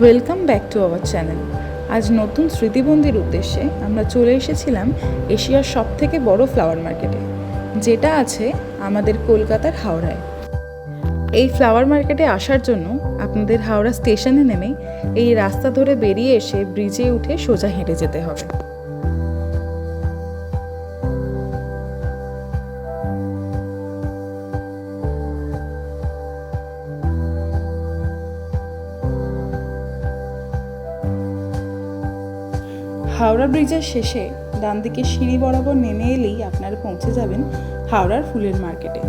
Welcome back to our channel আজ নতুন স্মৃতিবন্দির উদ্দেশ্যে আমরা চলে এসেছিলাম এশিয়ার সব থেকে বড় ফ্লাওয়ার মার্কেটে যেটা আছে আমাদের কলকাতার হাওড়ায়। এই ফ্লাওয়ার মার্কেটে আসার জন্য আপনাদের হাওড়া স্টেশনে নেমে এই রাস্তা ধরে বেরিয়ে এসে ব্রিজে উঠে সোজা হেঁটে যেতে হবে। হাওড়া ব্রিজের শেষে ডান দিকে সিঁড়ি বরাবর নেমে এলেই আপনারা পৌঁছে যাবেন হাওড়ার ফুলের মার্কেটে।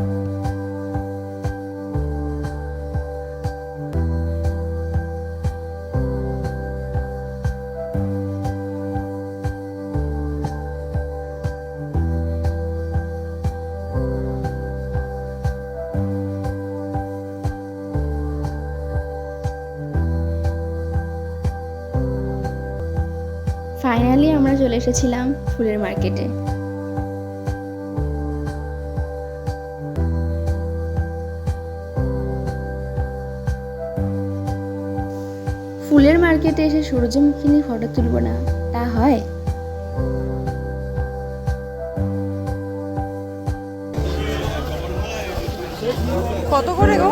ফাইনালি আমরা চলে এসেছিলাম ফুলের মার্কেটে ফুলের মার্কেটে এসে সূর্যমুখী নিয়ে ফটো তুলব না, তা হয়? কত করে গো?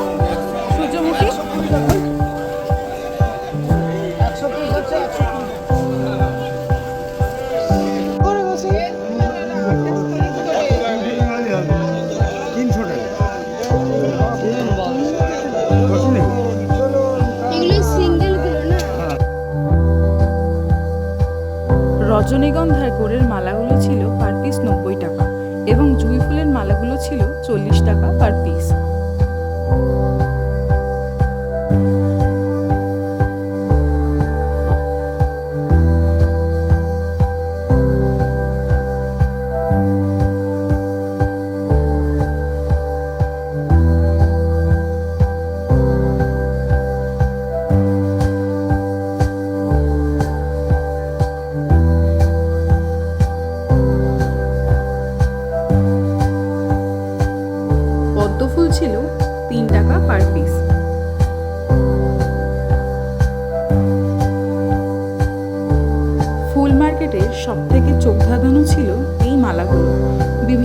সূর্যমুখী? রজনীগন্ধার গোড়ের মালাগুলো ছিল পার পিস নব্বই টাকা এবং জুঁই ফুলের মালাগুলো ছিল চল্লিশ টাকা পার পিস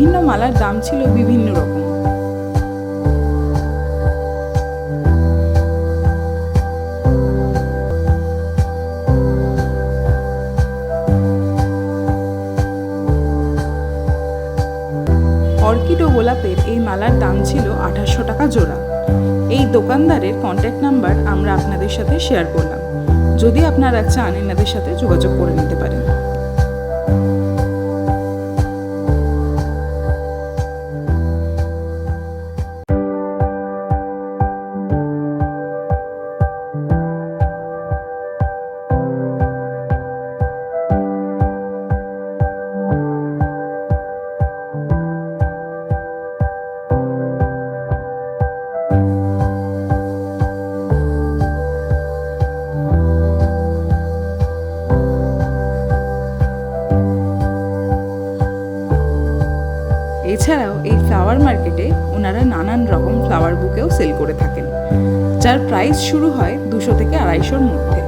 বিভিন্ন মালার দাম ছিল বিভিন্ন রকম। অর্কিড ও গোলাপের এই মালার দাম ছিল আঠাশশো টাকা জোড়া। এই দোকানদারের কন্ট্যাক্ট নাম্বার আমরা আপনাদের সাথে শেয়ার করলাম। যদি আপনারা চান, এনাদের সাথে যোগাযোগ করে নিতে পারেন। এছাড়াও এই ফ্লাওয়ার মার্কেটে ওনারা নানান রকম ফ্লাওয়ার বুকেও সেল করে থাকেন, যার প্রাইস শুরু হয় দুশো থেকে আড়াইশোর মধ্যে।